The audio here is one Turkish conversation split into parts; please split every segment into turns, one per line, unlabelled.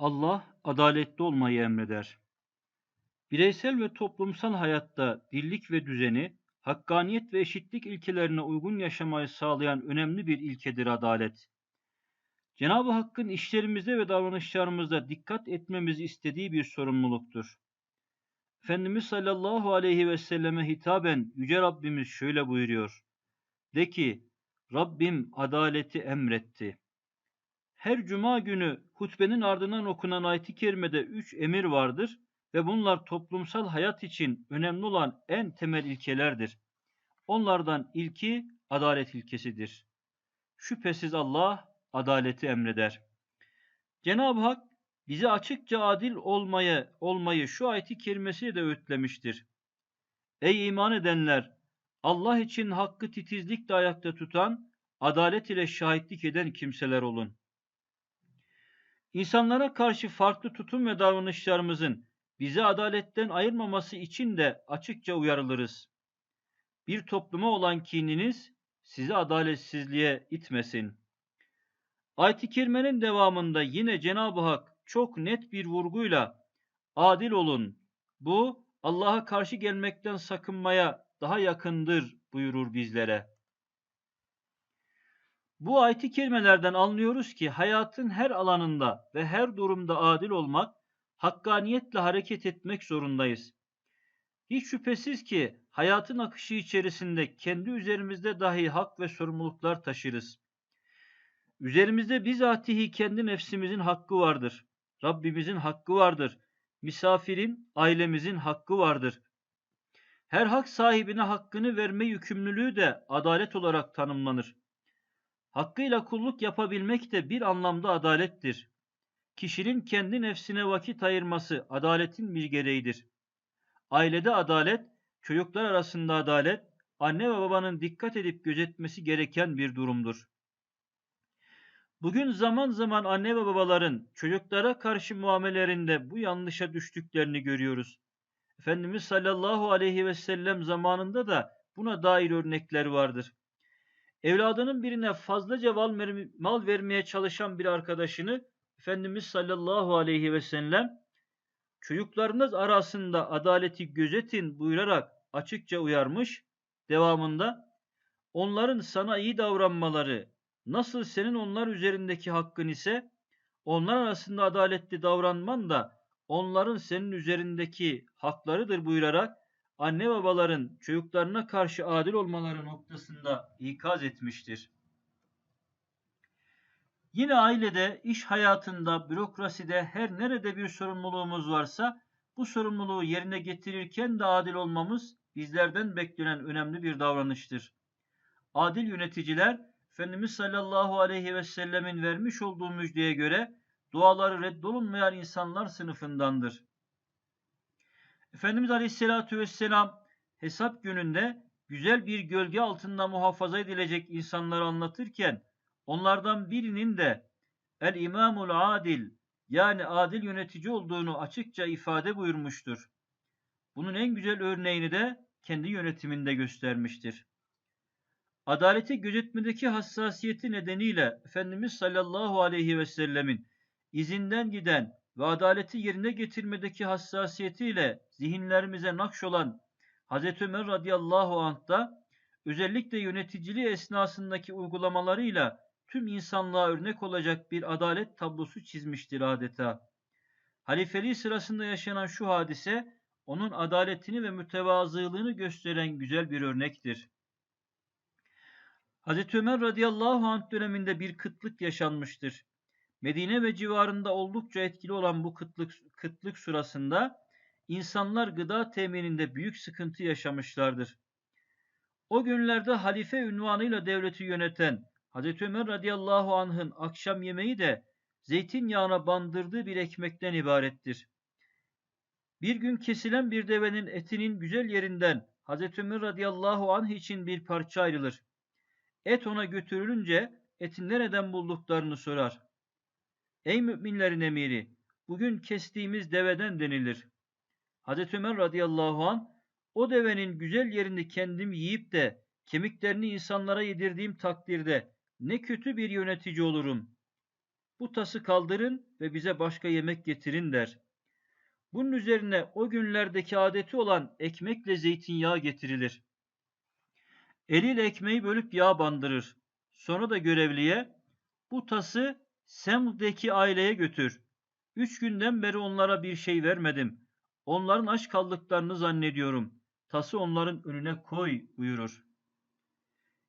Allah adaletli olmayı emreder. Bireysel ve toplumsal hayatta dirlik ve düzeni, hakkaniyet ve eşitlik ilkelerine uygun yaşamayı sağlayan önemli bir ilkedir adalet. Cenab-ı Hakk'ın işlerimizde ve davranışlarımızda dikkat etmemizi istediği bir sorumluluktur. Efendimiz sallallahu aleyhi ve selleme hitaben Yüce Rabbimiz şöyle buyuruyor. De ki, Rabbim adaleti emretti. Her cuma günü hutbenin ardından okunan ayet-i kerimede üç emir vardır ve bunlar toplumsal hayat için önemli olan en temel ilkelerdir. Onlardan ilki adalet ilkesidir. Şüphesiz Allah adaleti emreder. Cenab-ı Hak bize açıkça adil olmayı, olmayı şu ayeti kerimesiyle de öğütlemiştir. Ey iman edenler! Allah için hakkı titizlikle ayakta tutan, adalet ile şahitlik eden kimseler olun. İnsanlara karşı farklı tutum ve davranışlarımızın bizi adaletten ayırmaması için de açıkça uyarılırız. Bir topluma olan kininiz sizi adaletsizliğe itmesin. Ayet-i Kerime'nin devamında yine Cenab-ı Hak çok net bir vurguyla adil olun. Bu Allah'a karşı gelmekten sakınmaya daha yakındır buyurur bizlere. Bu ayet-i kerimelerden anlıyoruz ki hayatın her alanında ve her durumda adil olmak, hakkaniyetle hareket etmek zorundayız. Hiç şüphesiz ki hayatın akışı içerisinde kendi üzerimizde dahi hak ve sorumluluklar taşırız. Üzerimizde bizatihi kendi nefsimizin hakkı vardır. Rabbimizin hakkı vardır. Misafirin, ailemizin hakkı vardır. Her hak sahibine hakkını verme yükümlülüğü de adalet olarak tanımlanır. Hakkıyla kulluk yapabilmek de bir anlamda adalettir. Kişinin kendi nefsine vakit ayırması adaletin bir gereğidir. Ailede adalet, çocuklar arasında adalet, anne ve babanın dikkat edip gözetmesi gereken bir durumdur. Bugün zaman zaman anne ve babaların çocuklara karşı muamelerinde bu yanlışa düştüklerini görüyoruz. Efendimiz sallallahu aleyhi ve sellem zamanında da buna dair örnekler vardır. Evladının birine fazlaca mal vermeye çalışan bir arkadaşını Efendimiz sallallahu aleyhi ve sellem çocuklarınız arasında adaleti gözetin buyurarak açıkça uyarmış. Devamında onların sana iyi davranmaları nasıl senin onlar üzerindeki hakkın ise onlar arasında adaletli davranman da onların senin üzerindeki haklarıdır buyurarak anne babaların çocuklarına karşı adil olmaları noktasında ikaz etmiştir. Yine ailede, iş hayatında, bürokraside her nerede bir sorumluluğumuz varsa bu sorumluluğu yerine getirirken de adil olmamız bizlerden beklenen önemli bir davranıştır. Adil yöneticiler Efendimiz sallallahu aleyhi ve sellemin vermiş olduğu müjdeye göre duaları reddolunmayan insanlar sınıfındandır. Efendimiz Aleyhisselatü Vesselam hesap gününde güzel bir gölge altında muhafaza edilecek insanları anlatırken onlardan birinin de el imamul adil yani adil yönetici olduğunu açıkça ifade buyurmuştur. Bunun en güzel örneğini de kendi yönetiminde göstermiştir. Adaleti gözetmedeki hassasiyeti nedeniyle Efendimiz sallallahu aleyhi ve sellemin izinden giden ve adaleti yerine getirmedeki hassasiyetiyle zihinlerimize nakş olan Hz. Ömer radıyallahu anh da özellikle yöneticiliği esnasındaki uygulamalarıyla tüm insanlığa örnek olacak bir adalet tablosu çizmiştir adeta. Halifeliği sırasında yaşanan şu hadise onun adaletini ve mütevazılığını gösteren güzel bir örnektir. Hz. Ömer radıyallahu anh döneminde bir kıtlık yaşanmıştır. Medine ve civarında oldukça etkili olan bu kıtlık, kıtlık sırasında insanlar gıda temininde büyük sıkıntı yaşamışlardır. O günlerde halife ünvanıyla devleti yöneten Hz. Ömer radıyallahu anh'ın akşam yemeği de zeytinyağına bandırdığı bir ekmekten ibarettir. Bir gün kesilen bir devenin etinin güzel yerinden Hz. Ömer radıyallahu anh için bir parça ayrılır. Et ona götürülünce etin nereden bulduklarını sorar. Ey müminlerin emiri, bugün kestiğimiz deveden denilir. Hazreti Ömer radıyallahu an o devenin güzel yerini kendim yiyip de kemiklerini insanlara yedirdiğim takdirde ne kötü bir yönetici olurum. bu tası kaldırın ve bize başka yemek getirin der. Bunun üzerine o günlerdeki adeti olan ekmekle zeytinyağı getirilir. Eliyle ekmeği bölüp yağ bandırır. Sonra da görevliye bu tası Sem'deki aileye götür. Üç günden beri onlara bir şey vermedim. Onların aç kaldıklarını zannediyorum. Tası onların önüne koy buyurur.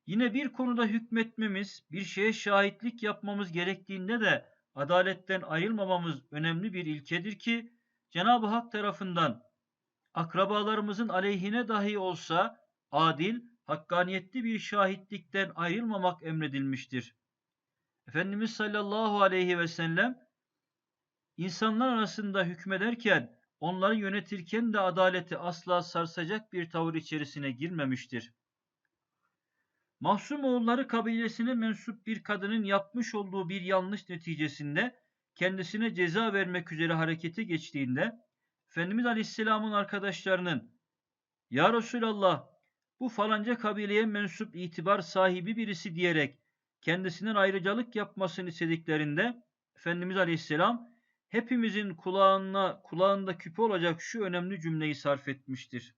Yine bir konuda hükmetmemiz, bir şeye şahitlik yapmamız gerektiğinde de adaletten ayrılmamamız önemli bir ilkedir ki Cenab-ı Hak tarafından akrabalarımızın aleyhine dahi olsa adil, hakkaniyetli bir şahitlikten ayrılmamak emredilmiştir. Efendimiz sallallahu aleyhi ve sellem insanlar arasında hükmederken, onları yönetirken de adaleti asla sarsacak bir tavır içerisine girmemiştir. Mahsum oğulları kabilesine mensup bir kadının yapmış olduğu bir yanlış neticesinde kendisine ceza vermek üzere harekete geçtiğinde Efendimiz Aleyhisselam'ın arkadaşlarının Ya Resulallah bu falanca kabileye mensup itibar sahibi birisi diyerek kendisinden ayrıcalık yapmasını istediklerinde Efendimiz Aleyhisselam hepimizin kulağına, kulağında küpe olacak şu önemli cümleyi sarf etmiştir.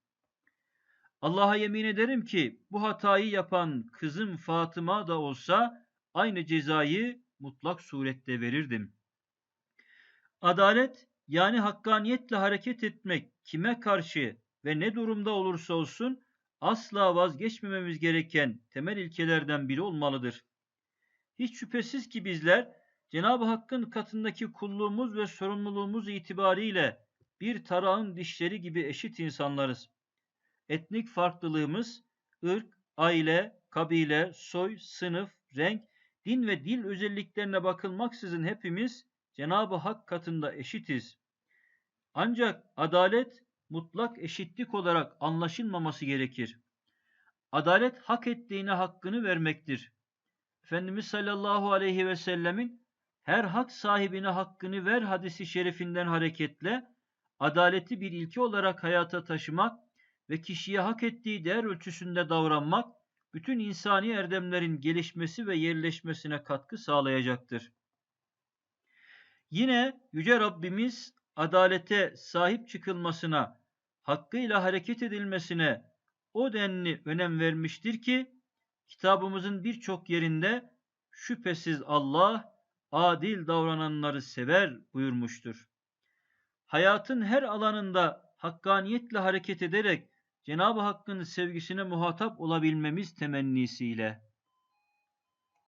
Allah'a yemin ederim ki bu hatayı yapan kızım Fatıma da olsa aynı cezayı mutlak surette verirdim. Adalet yani hakkaniyetle hareket etmek kime karşı ve ne durumda olursa olsun asla vazgeçmememiz gereken temel ilkelerden biri olmalıdır. Hiç şüphesiz ki bizler Cenab-ı Hakk'ın katındaki kulluğumuz ve sorumluluğumuz itibariyle bir tarağın dişleri gibi eşit insanlarız. Etnik farklılığımız, ırk, aile, kabile, soy, sınıf, renk, din ve dil özelliklerine bakılmaksızın hepimiz Cenab-ı Hak katında eşitiz. Ancak adalet mutlak eşitlik olarak anlaşılmaması gerekir. Adalet hak ettiğine hakkını vermektir. Efendimiz sallallahu aleyhi ve sellemin her hak sahibine hakkını ver hadisi şerifinden hareketle adaleti bir ilke olarak hayata taşımak ve kişiye hak ettiği değer ölçüsünde davranmak bütün insani erdemlerin gelişmesi ve yerleşmesine katkı sağlayacaktır. Yine Yüce Rabbimiz adalete sahip çıkılmasına, hakkıyla hareket edilmesine o denli önem vermiştir ki kitabımızın birçok yerinde şüphesiz Allah adil davrananları sever buyurmuştur. Hayatın her alanında hakkaniyetle hareket ederek Cenab-ı Hakk'ın sevgisine muhatap olabilmemiz temennisiyle